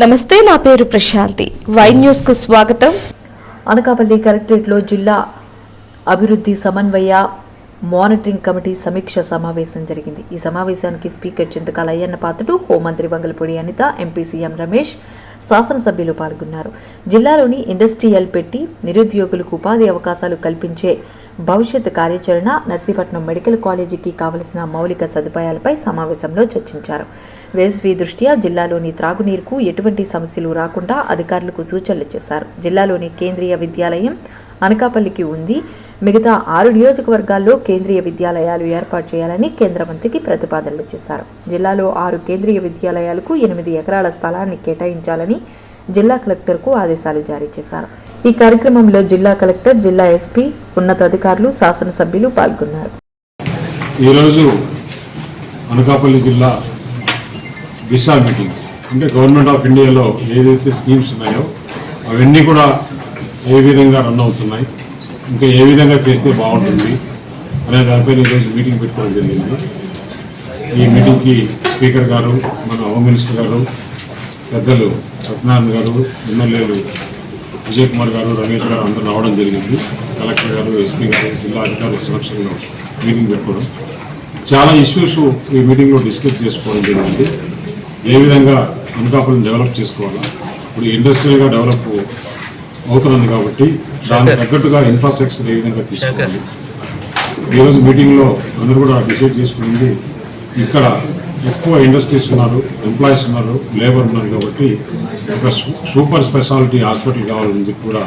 నమస్తే నా పేరు ప్రశాంతి. వై న్యూస్కు స్వాగతం. అనకాపల్లి కలెక్టరేట్లో జిల్లా అభివృద్ధి సమన్వయ మానిటరింగ్ కమిటీ సమీక్ష సమావేశం జరిగింది. ఈ సమావేశానికి స్పీకర్ చింతకాల అయ్యన్న పాత్రుడు హోంమంత్రి వంగలపూడి అనిత ఎంపీ సీఎం రమేష్ శాసనసభ్యులు పాల్గొన్నారు. జిల్లాలోని ఇండస్ట్రియల్ పెట్టి నిరుద్యోగులకు ఉపాధి అవకాశాలు కల్పించే భవిష్యత్ కార్యాచరణ నర్సీపట్నం మెడికల్ కాలేజీకి కావలసిన మౌలిక సదుపాయాలపై సమావేశంలో చర్చించారు. వేసవి దృష్ట్యా జిల్లాలోని త్రాగునీరుకు ఎటువంటి సమస్యలు రాకుండా అధికారులకు సూచనలు చేశారు. జిల్లాలోని కేంద్రీయ విద్యాలయం అనకాపల్లికి ఉంది. మిగతా ఆరు నియోజకవర్గాల్లో కేంద్రీయ విద్యాలయాలు ఏర్పాటు చేయాలని కేంద్ర మంత్రికి ప్రతిపాదనలు చేశారు. జిల్లాలో ఆరు కేంద్రీయ విద్యాలయాలకు ఎనిమిది ఎకరాల స్థలాన్ని కేటాయించాలని జిల్లా కలెక్టర్కు ఆదేశాలు జారీ చేశారు. ఈ కార్యక్రమంలో జిల్లా కలెక్టర్ జిల్లా ఎస్పీ ఉన్నతాధికారులు శాసనసభ్యులు పాల్గొన్నారు. ఈరోజు అనకాపల్లి జిల్లా దిశా మీటింగ్ అంటే గవర్నమెంట్ ఆఫ్ ఇండియాలో ఏదైతే స్కీమ్స్ ఉన్నాయో అవన్నీ కూడా ఏ విధంగా రన్ అవుతున్నాయి ఇంకా ఏ విధంగా చేస్తే బాగుంటుంది అనే దానిపైన ఈరోజు మీటింగ్ పెట్టుకోవడం జరిగింది. ఈ మీటింగ్కి స్పీకర్ గారు మన హోమ్ మినిస్టర్ గారు పెద్దలు సత్యనారాయణ గారు ఎమ్మెల్యేలు విజయ్ కుమార్ గారు రమేష్ గారు అందరూ రావడం జరిగింది. కలెక్టర్ గారు ఎస్పీ గారు జిల్లా అధికారుల సమక్షంలో మీటింగ్ పెట్టుకోవడం. చాలా ఇష్యూస్ ఈ మీటింగ్లో డిస్కస్ చేసుకోవడం జరిగింది. ఏ విధంగా అనకాపల్లిని డెవలప్ చేసుకోవాలా? ఇప్పుడు ఇండస్ట్రియల్గా డెవలప్ అవుతున్నది కాబట్టి దానికి తగ్గట్టుగా ఇన్ఫ్రాస్ట్రక్చర్ ఏ విధంగా తీసుకోవాలి? ఈరోజు మీటింగ్లో అందరూ కూడా డిసైడ్ చేసుకున్నది ఇక్కడ ఎక్కువ ఇండస్ట్రీస్ ఉన్నారు ఎంప్లాయీస్ ఉన్నారు లేబర్ ఉన్నారు కాబట్టి ఒక సూపర్ స్పెషాలిటీ హాస్పిటల్ కావాలని చెప్పి కూడా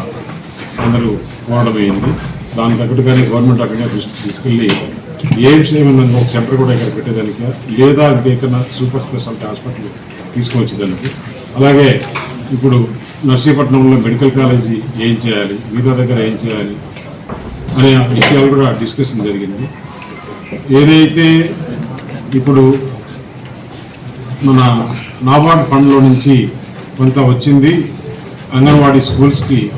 అందరూ కోరడం అయింది. దానికి తగ్గట్టుగానే గవర్నమెంట్ అక్కడే దృష్టికి తీసుకెళ్ళి ఎయిమ్స్ ఏమన్నా ఒక సెంటర్ కూడా ఇక్కడ పెట్టేదానికి? లేదా ఇంకేకన్నా సూపర్ స్పెషాలిటీ హాస్పిటల్ తీసుకొచ్చేదానికి అలాగే ఇప్పుడు నర్సీపట్నంలో మెడికల్ కాలేజీ ఏం చేయాలి? మిగతా దగ్గర ఏం చేయాలి? అనే విషయాలు కూడా డిస్కషన్ జరిగింది. ఏదైతే ఇప్పుడు మన నాబార్డ్ ఫండ్లో నుంచి కొంత వచ్చింది. అంగన్వాడీ స్కూల్స్కి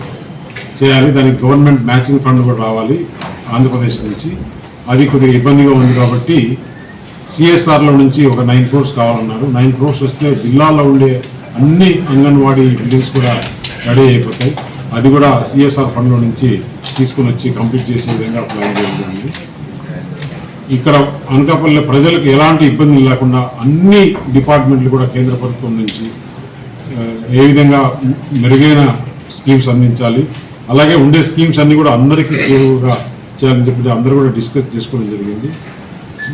చేయాలి. దానికి గవర్నమెంట్ మ్యాచింగ్ ఫండ్ కూడా రావాలి ఆంధ్రప్రదేశ్ నుంచి. అది కొద్దిగా ఇబ్బందిగా ఉంది కాబట్టి సిఎస్ఆర్లో నుంచి ఒక నైన్ క్రోర్స్ కావాలన్నారు. నైన్ క్రోర్స్ వస్తే జిల్లాలో ఉండే అన్ని అంగన్వాడీ బిల్డింగ్స్ కూడా రెడీ అయిపోతాయి. అది కూడా సిఎస్ఆర్ ఫండ్లో నుంచి తీసుకుని వచ్చి కంప్లీట్ చేసే విధంగా ప్లాన్ చేయడం జరిగింది. ఇక్కడ అనకాపల్లి ప్రజలకు ఎలాంటి ఇబ్బందులు లేకుండా అన్ని డిపార్ట్మెంట్లు కూడా కేంద్ర ప్రభుత్వం నుంచి ఏ విధంగా మెరుగైన స్కీమ్స్ అందించాలి అలాగే ఉండే స్కీమ్స్ అన్నీ కూడా అందరికీ చేరువుగా చేయాలని చెప్పి అందరూ కూడా డిస్కస్ చేసుకోవడం జరిగింది.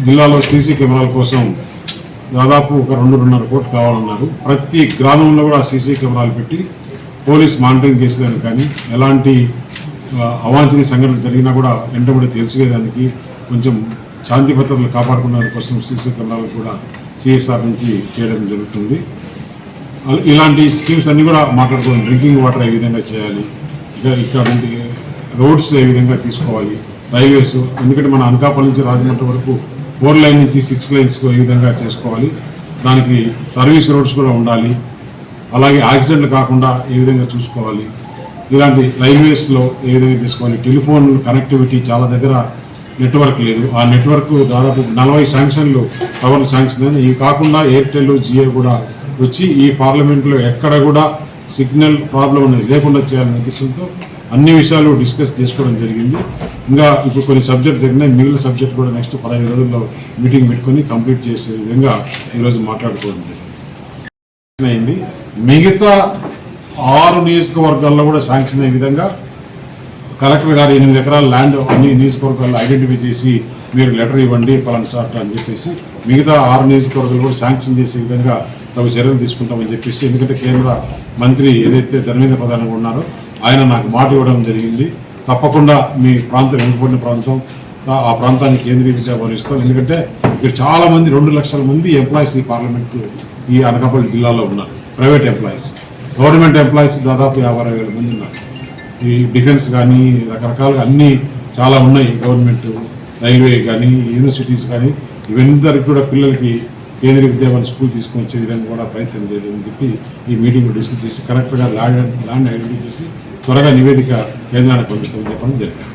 జిల్లాలో సీసీ కెమెరాల కోసం దాదాపు ఒక రెండున్నర కోట్లు కావాలన్నారు. ప్రతి గ్రామంలో కూడా సీసీ కెమెరాలు పెట్టి పోలీస్ మానిటరింగ్ చేసేదానికి కానీ ఎలాంటి అవాంఛనీయ సంఘటనలు జరిగినా కూడా వెంటబడి తెలుసుకునేదానికి కొంచెం శాంతి భద్రతలు కాపాడుకునే కోసం సీసీ కెమెరాలు కూడా సిఎస్ఆర్ నుంచి చేయడం జరుగుతుంది. ఇలాంటి స్కీమ్స్ అన్నీ కూడా మాట్లాడుకోవడం డ్రింకింగ్ వాటర్ ఏ విధంగా చేయాలి? ఇంకా ఇక్కడ నుండి రోడ్స్ ఏ విధంగా తీసుకోవాలి? రైల్వేస్ ఎందుకంటే మన అనకాపల్లి నుంచి రాజమండ్రి వరకు ఫోర్ లైన్ నుంచి సిక్స్ లైన్స్ ఏ విధంగా చేసుకోవాలి? దానికి సర్వీస్ రోడ్స్ కూడా ఉండాలి. అలాగే యాక్సిడెంట్లు కాకుండా ఏ విధంగా చూసుకోవాలి? ఇలాంటి రైల్వేస్లో ఏ విధంగా తీసుకోవాలి? టెలిఫోన్ కనెక్టివిటీ చాలా దగ్గర నెట్వర్క్ లేదు. ఆ నెట్వర్క్ దాదాపు నలభై శాంక్షన్లు టవర్లు శాంక్షన్ అని ఇవి కాకుండా ఎయిర్టెల్ జియో కూడా వచ్చి ఈ పార్లమెంట్లో ఎక్కడ కూడా సిగ్నల్ ప్రాబ్లం అనేది లేకుండా చేయాలనే ఉద్దేశంతో అన్ని విషయాలు డిస్కస్ చేసుకోవడం జరిగింది. ఇంకా ఇప్పుడు కొన్ని సబ్జెక్ట్ జరిగినాయి. మిగిలిన సబ్జెక్ట్ కూడా నెక్స్ట్ పదహైదు రోజుల్లో మీటింగ్ పెట్టుకొని కంప్లీట్ చేసే విధంగా ఈరోజు మాట్లాడుకోవడం జరిగింది. అయింది మిగతా ఆరు నియోజకవర్గాల్లో కూడా శాంక్షన్ అయ్యే విధంగా కలెక్టర్ గారు ఎనిమిది ఎకరాల ల్యాండ్ అన్ని నియోజకవర్గాల్లో ఐడెంటిఫై చేసి మీరు లెటర్ ఇవ్వండి పలానా స్టార్ట్ అని చెప్పేసి. మిగతా ఆరు నియోజకవర్గాలు కూడా శాంక్షన్ చేసే విధంగా తగు చర్యలు తీసుకుంటామని చెప్పేసి ఎందుకంటే కేంద్ర మంత్రి ఏదైతే ధర్మేంద్ర ప్రధానంగా ఉన్నారో ఆయన నాకు మాట ఇవ్వడం జరిగింది. తప్పకుండా మీ ప్రాంతం వెనుకబడిన ప్రాంతం ఆ- ప్రాంతాన్ని కేంద్రీకరించే భరిస్తాం ఎందుకంటే ఇక్కడ చాలామంది రెండు లక్షల మంది ఎంప్లాయీస్ ఈ పార్లమెంట్ ఈ అనకాపల్లి జిల్లాలో ఉన్నారు ప్రైవేట్ ఎంప్లాయీస్ గవర్నమెంట్ ఎంప్లాయీస్ దాదాపు యాభై వేల మంది ఉన్నారు. ఈ డిఫెన్స్ కానీ రకరకాలుగా అన్నీ చాలా ఉన్నాయి. గవర్నమెంట్ రైల్వే కానీ యూనివర్సిటీస్ కానీ ఇవందరికి కూడా పిల్లలకి కేంద్రీయ విద్యాభవన్ స్కూల్ తీసుకొని వచ్చే విధంగా కూడా ప్రయత్నం చేయలేదని చెప్పి ఈ మీటింగ్లో డిస్కస్ చేసి కరెక్ట్గా ల్యాండ్ ల్యాండ్ ఐడెంటిఫై చేసి త్వరగా నివేదిక కేంద్రానికి పంపిస్తామని చెప్పడం జరిగింది.